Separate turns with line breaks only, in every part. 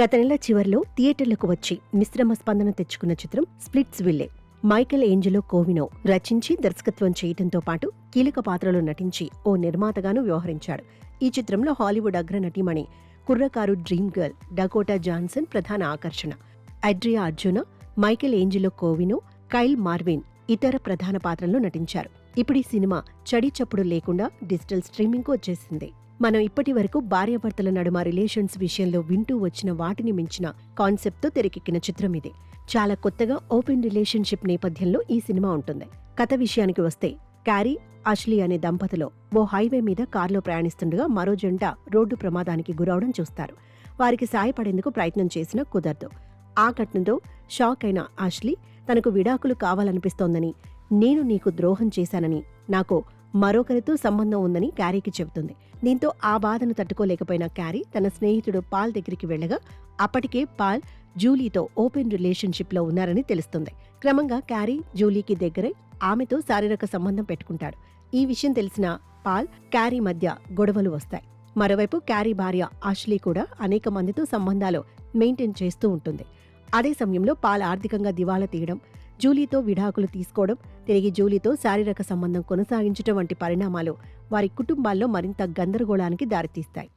గత నెల చివర్లో థియేటర్లకు వచ్చి మిశ్రమ స్పందన తెచ్చుకున్న చిత్రం Splitsville. Michael Angelo Covino రచించి దర్శకత్వం చేయడంతో పాటు కీలక పాత్రలో నటించి ఓ నిర్మాతగాను వ్యవహరించాడు. ఈ చిత్రంలో హాలీవుడ్ అగ్ర నటీమణి కుర్రకారు డ్రీమ్ గర్ల్ డకోటా జాన్సన్ ప్రధాన ఆకర్షణ. Adria Arjona Michael Angelo Covino Kyle Marvin ఇతర ప్రధాన పాత్రల్లో నటించారు. ఇప్పుడు ఈ సినిమా చడి చప్పుడు లేకుండా డిజిటల్ స్ట్రీమింగ్కు వచ్చేసింది. మనం ఇప్పటి వరకు భార్యాభర్తల నడుమ రిలేషన్స్ విషయంలో వింటూ వచ్చిన వాటిని మించిన కాన్సెప్ట్తో తెరకెక్కిన చిత్రం ఇది. చాలా కొత్తగా ఓపెన్ రిలేషన్షిప్ నేపథ్యంలో ఈ సినిమా ఉంటుంది. కథ విషయానికి వస్తే క్యారీ అష్లీ అనే దంపతులు ఓ హైవే మీద కారులో ప్రయాణిస్తుండగా మరో జంట రోడ్డు ప్రమాదానికి గురవడం చూస్తారు. వారికి సాయపడేందుకు ప్రయత్నం చేసిన కుదరదు. ఆ ఘటనతో షాక్ అయిన అష్లీ తనకు విడాకులు కావాలనిపిస్తోందని నేను నీకు ద్రోహం చేశానని నాకు మరొకరితో సంబంధం ఉందని క్యారీకి చెబుతుంది. దీంతో ఆ బాధను తట్టుకోలేకపోయిన క్యారీ తన స్నేహితుడు పాల్ దగ్గరికి వెళ్ళగా అప్పటికే పాల్ జూలీతో ఓపెన్ రిలేషన్షిప్లో ఉన్నారని తెలుస్తుంది. క్రమంగా క్యారీ జూలీకి దగ్గరై ఆమెతో శారీరక సంబంధం పెట్టుకుంటాడు. ఈ విషయం తెలిసిన పాల్ క్యారీ మధ్య గొడవలు వస్తాయి. మరోవైపు క్యారీ భార్య ఆష్లీ కూడా అనేక మందితో సంబంధాలు మెయింటైన్ చేస్తూ ఉంటుంది. అదే సమయంలో పాల్ ఆర్థికంగా దివాలా తీయడం జూలీతో విడాకులు తీసుకోవడం తిరిగి జూలీతో శారీరక సంబంధం కొనసాగించడం వంటి పరిణామాలు వారి కుటుంబాల్లో మరింత గందరగోళానికి దారితీస్తాయి.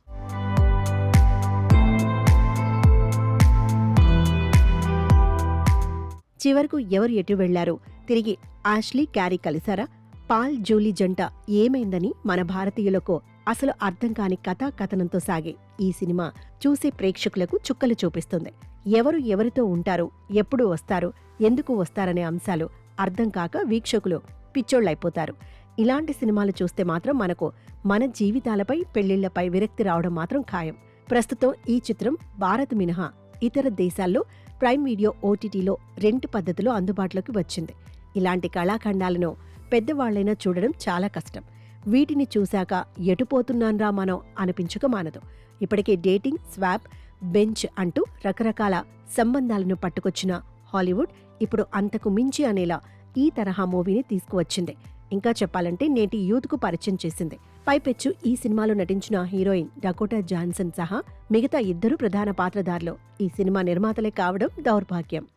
చివరకు ఎవరు ఎటు వెళ్ళారు? తిరిగి ఆష్లీ క్యారీ కలిసారా పాల్ జూలీ జంట ఏమైందని మన భారతీయులకు అసలు అర్థం కాని కథా కథనంతో సాగే ఈ సినిమా చూసే ప్రేక్షకులకు చుక్కలు చూపిస్తుంది. ఎవరు ఎవరితో ఉంటారు ఎప్పుడు వస్తారు ఎందుకు వస్తారనే అంశాలు అర్థం కాక వీక్షకులు పిచ్చోళ్ళైపోతారు. ఇలాంటి సినిమాలు చూస్తే మాత్రం మనకు మన జీవితాలపై పెళ్ళిళ్ళపై విరక్తి రావడం మాత్రం ఖాయం. ప్రస్తుతం ఈ చిత్రం భారత్ మినహా ఇతర దేశాల్లో ప్రైమ్ వీడియో ఓటీటీలో రెంట్ పద్ధతిలో అందుబాటులోకి వచ్చింది. ఇలాంటి కళాఖండాలను పెద్దవాళ్ళైనా చూడడం చాలా కష్టం. వీటిని చూశాక ఎటుపోతున్నాన్రా మనం అనిపించక మానదు. ఇప్పటికే డేటింగ్ స్వాప్ బెంచ్ అంటూ రకరకాల సంబంధాలను పట్టుకొచ్చిన హాలీవుడ్ ఇప్పుడు అంతకు మించి అనేలా ఈ తరహా మూవీని తీసుకువచ్చింది. ఇంకా చెప్పాలంటే నేటి యూత్కు పరిచయం చేసింది. పైపెచ్చు ఈ సినిమాలో నటించిన హీరోయిన్ డకోటా జాన్సన్ సహా మిగతా ఇద్దరు ప్రధాన పాత్రధారులు. ఈ సినిమా నిర్మాతలే కావడం దౌర్భాగ్యం.